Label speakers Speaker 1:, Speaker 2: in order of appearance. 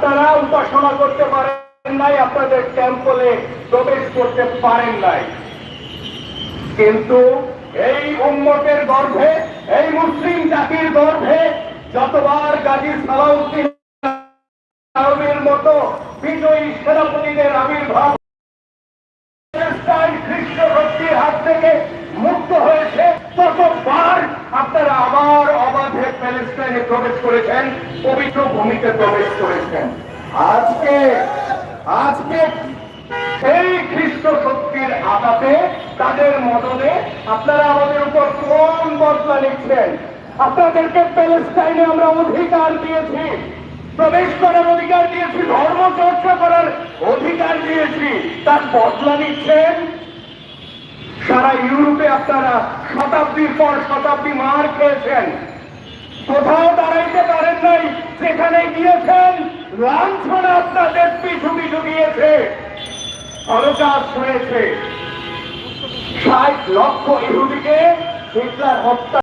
Speaker 1: আপনারা উপাসনা করতে পারেন নাই, আপনাদের টেম্পলে প্রবেশ করতে পারেন নাই। কিন্তু এই উম্মতের গর্ভে, এই মুসলিম জাতির গর্ভে যতবার গাজী সালাউদ্দিন মতো বিজয়ী সেনাপতিদের আবির্ভাব খ্রিস্ট প্যালেস্টাইনে প্রবেশ করেছেন, পবিত্র ভূমিতে প্রবেশ করেছেন। আজকে আজকে সেই খ্রিস্ট শক্তির আঘাতে তাদের মদনে আপনারা আমাদের উপর কোন বদলা নিচ্ছেন? আপনাদেরকে প্যালেস্টাইনে আমরা অধিকার দিয়েছি, প্রবেশ করার অধিকার দিয়েছি, ধর্ম চর্চা করার অধিকার দিয়েছি। তার বদলা নিচ্ছেন সারা ইউরোপে আপনারা শতাব্দীর পর শতাব্দী মার খেয়েছেন। কোথাও দাঁড়াইতে পারেন নাই সেখানে গিয়েছেন, লাঞ্ছনা আপনাদের পিছু পিছু গিয়েছে হলোকাস্ট হয়েছে ষাট লক্ষ ইহুদিকে হিটলার হত্যা